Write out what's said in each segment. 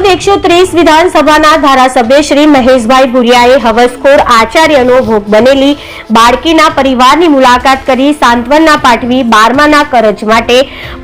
જાલોદ એકસો ત્રીસ વિધાનસભાના ધારાસભ્ય શ્રી મહેશભાઈ ભુરિયાએ હવસખોર આચાર્યનો ભોગ બનેલી બાળકીના પરિવારની મુલાકાત કરી સાંત્વના પાઠવી બારમાના કરજ માટે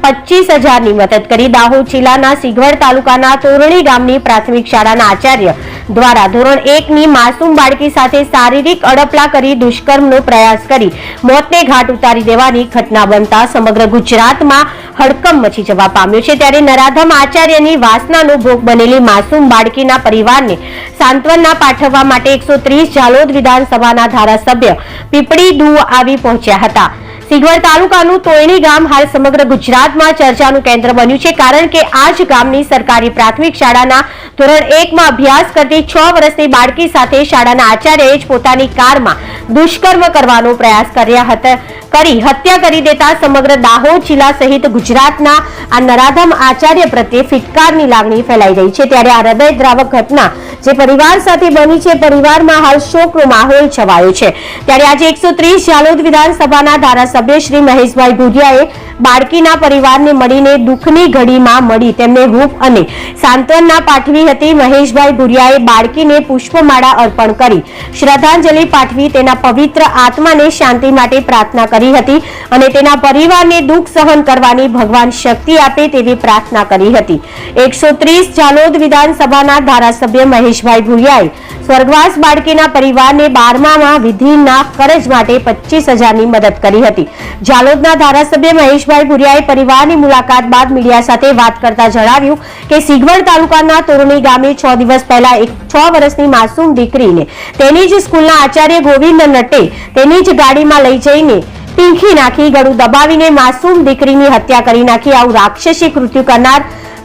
પચીસ હજારની મદદ કરી દાહોદ જિલ્લાના સિગવડ તાલુકાના તોરણી ગામની પ્રાથમિક શાળાના આચાર્ય દ્વારા ધોરણ એકની માસૂમ બાળકી સાથે શારીરિક અડપલા કરી દુષ્કર્મનો પ્રયાસ કરી મોતને ઘાટ ઉતારી દેવાની ઘટના બનતા સમગ્ર ગુજરાતમાં હડકંપ મચી જવા પામ્યો છે. ત્યારે નરાધમ આચાર્યની વાસનાનો ભોગ બનેલી માસૂમ બાળકીના પરિવારને સાંત્વના પાઠવવા માટે એકસો ત્રીસ જાલોદ વિધાનસભાના ધારાસભ્ય પીપળી દુ આવી પહોંચ્યા હતા. સિગવડ તાલુકાનું તોયણી ગામ હાલ સમગ્ર ગુજરાતમાં ચર્ચાનું કેન્દ્ર બન્યું છે, કારણ કે આ જ ગામની સરકારી પ્રાથમિક શાળાના ધોરણ એકમાં અભ્યાસ કરતી છ વર્ષની બાળકી સાથે શાળાના આચાર્યએ જ પોતાની કારમાં દુષ્કર્મ કરવાનો પ્રયાસ કર્યા હતા. કરી, હત્યા કરી દેતા સમગ્ર દાહોદ જિલ્લા સહિત ગુજરાતના આ નરાધમ આચાર્ય પ્રત્યે ફિટકારની લાગણી ફેલાઈ રહી છે. ત્યારે આ હૃદયદ્રાવક ઘટના જે પરિવાર સાથે બની છે, પરિવારમાં હાલ શોકનો માહોલ છવાયો છે. ત્યારે આજે એકસો ત્રીસ જાલોદ વિધાનસભાના ધારાસભ્ય શ્રી મહેશભાઈ ભુરિયાએ બાળકીના પરિવારને મળીને દુઃખની ઘડીમાં મળી. તેમને રૂપ અને સાંત્વના પાઠવી હતી મહેશભાઈ ભુરિયાએ બાળકીને પુષ્પમાળા અર્પણ કરી. શ્રદ્ધાંજલિ પાઠવી તેના પવિત્ર આત્માને શાંતિ માટે પ્રાર્થના કરી હતી અને તેના પરિવારને દુઃખ સહન કરવાની ભગવાન શક્તિ આપે તેવી પ્રાર્થના કરી હતી. એકસો ત્રીસ જાલોદ વિધાનસભાના ધારાસભ્ય મહેશભાઈ ભુરિયાએ સ્વર્ગવાસ બાળકીના પરિવારને બારમામાં વિધિના કરજ માટે પચીસ હજારની મદદ કરી હતી. જાલોદના ધારાસભ્ય મહેશભાઈ ભુરિયાએ પરિવારની મુલાકાત બાદ મીડિયા સાથે વાત કરતા જણાવ્યું કે સિગવડ તાલુકાના તોરણી ગામે છ દિવસ પહેલા એક છ વર્ષની માસૂમ દીકરીને તેની જ સ્કૂલના આચાર્ય ગોવિંદ નટ્ટે તેની જ ગાડીમાં લઈ જઈને પીંખી નાખી ગળું દબાવીને માસૂમ દીકરીની હત્યા કરી નાખી આવું રાક્ષસી કૃત્યુ કરનાર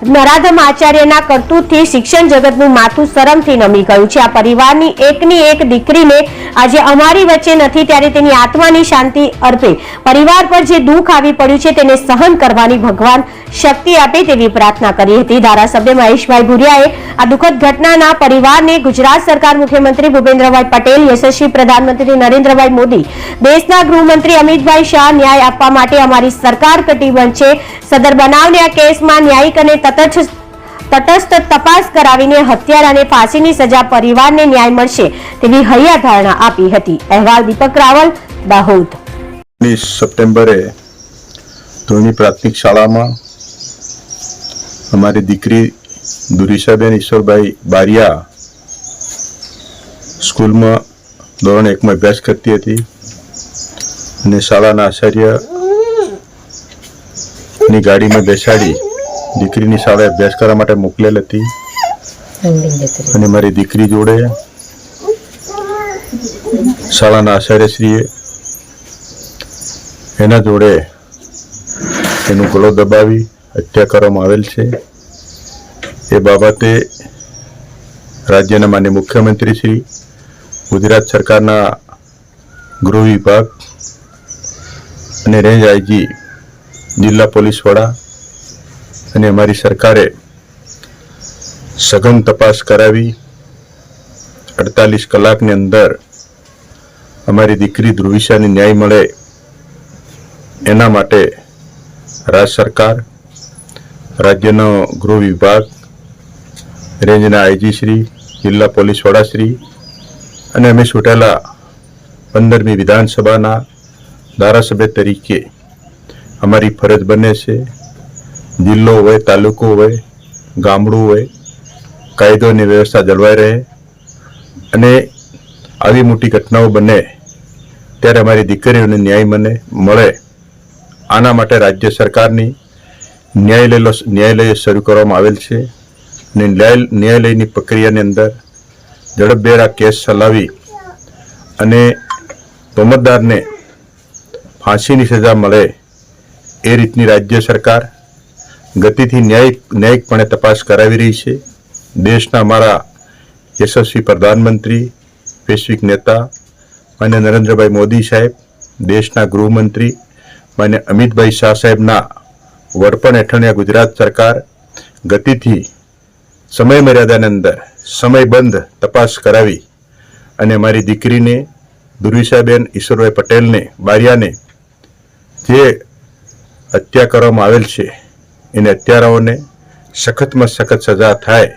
નરાધમ આચાર્યના કરતૂતથી શિક્ષણ જગતનું માથું શરમથી નમી ગયું છે. આ પરિવારની એકની એક દીકરીને આજે અમારી વચ્ચે નથી, ત્યારે તેની આત્માની શાંતિ અર્પે. પરિવાર પર જે દુઃખ આવી પડ્યું છે, તેને સહન કરવાની ભગવાન શક્તિ આપે તેવી પ્રાર્થના કરી હતી. ધારાસભ્ય મહેશભાઈ ભુરિયાએ આ દુઃખદ ઘટનાના પરિવારને ગુજરાત સરકાર મુખ્યમંત્રી ભૂપેન્દ્રભાઈ પટેલ, યશસ્વી પ્રધાનમંત્રી નરેન્દ્રભાઈ મોદી, દેશના ગૃહમંત્રી અમિતભાઈ શાહ ન્યાય આપવા માટે અમારી સરકાર કટિબદ્ધ છે. સદર બનાવને આ કેસમાં ન્યાયિક અને તટસ્થ તટસ્થ તપાસ કરાવીને હત્યારાને ફાંસીની સજા પરિવારને ન્યાય મળશે તેવી હૈયા ધારણા આપી હતી. અહેવાલ દીપક રાવલ, દાહોદ. સપ્ટેમ્બરે ધોની પ્રાથમિક શાળામાં અમારી દીકરી દુરીશાબેન ઈશ્વરભાઈ બારિયા સ્કૂલમાં ધોરણ એકમાં અભ્યાસ કરતી હતી અને શાળાના આચાર્યની ગાડીમાં બેસાડી દીકરીની શાળાએ અભ્યાસ કરવા માટે મોકલેલ હતી. અને મારી દીકરી જોડે શાળાના આચાર્યશ્રીએ એના જોડે એનું ગળો દબાવી હત્યા કરવામાં આવેલ છે. એ બાબતે રાજ્યના માન્ય મુખ્યમંત્રી શ્રી ગુજરાત સરકારના ગૃહ વિભાગ અને રેન્જ આઈજી જિલ્લા પોલીસ વડા અને અમારી સરકારે સઘન તપાસ કરાવી. અડતાલીસ કલાકની અંદર અમારી દીકરી ધ્રુવિશાને ન્યાય મળે એના માટે રાજ્ય સરકાર, રાજ્યનો ગૃહ વિભાગ, રેન્જના આઈજી શ્રી, જિલ્લા પોલીસ વડાશ્રી અને અમે છૂટેલા પંદરમી વિધાનસભાના ધારાસભ્ય તરીકે અમારી ફરજ બને છે. જિલ્લો હોય, તાલુકો હોય, ગામડું હોય કાયદો અને વ્યવસ્થા જળવાઈ રહે અને આવી મોટી ઘટનાઓ બને ત્યારે અમારી દીકરીઓને ન્યાય મને મળે. આના માટે રાજ્ય સરકારની ન્યાયાલય ન્યાયાલય શરૂ કરવામાં આવેલ છે અને ન્યાય ન્યાયાલયની પ્રક્રિયાની અંદર ઝડપભેર કેસ ચલાવી અને તોમતદારને ફાંસીની સજા મળે એ રીતની રાજ્ય સરકાર ગતિથી ન્યાયિક ન્યાયિકપણે તપાસ કરાવી રહી છે. દેશના મારા યશસ્વી પ્રધાનમંત્રી, વૈશ્વિક નેતા માન્ય નરેન્દ્રભાઈ મોદી સાહેબ, દેશના ગૃહમંત્રી માન્ય અમિતભાઈ શાહ સાહેબના વડપણ હેઠળની ગુજરાત સરકાર ગતિથી સમય મર્યાદાની અંદર સમયબંધ તપાસ કરાવી અને મારી દીકરીને દુર્વિશાબેન ઈશ્વરભાઈ પટેલને, બારિયાને જે હત્યા કરવામાં આવેલ છે એને હત્યારાઓને સખતમાં સખત સજા થાય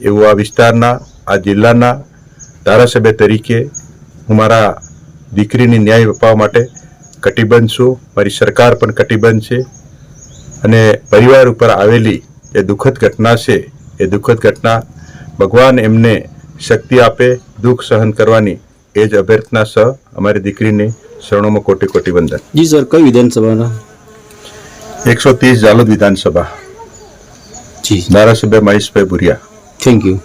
એવું આ વિસ્તારના, આ જિલ્લાના ધારાસભ્ય તરીકે હું મારા દીકરીની ન્યાય અપાવવા માટે કટિબદ્ધ છું. મારી સરકાર પણ કટિબદ્ધ છે. અને પરિવાર ઉપર આવેલી એ દુઃખદ ઘટના છે, એ દુઃખદ ઘટના ભગવાન એમને શક્તિ આપે, દુઃખ સહન કરવાની એ જ અભ્યર્થના સહ અમારી દીકરીને શરણોમાં કોટી કોટી વંદન. જી સર, કઈ વિધાનસભાના? એકસો ત્રીસ જાલોદ વિધાનસભા. જી. ધારાસભ્ય મહેશભાઈ ભુરિયા. Thank you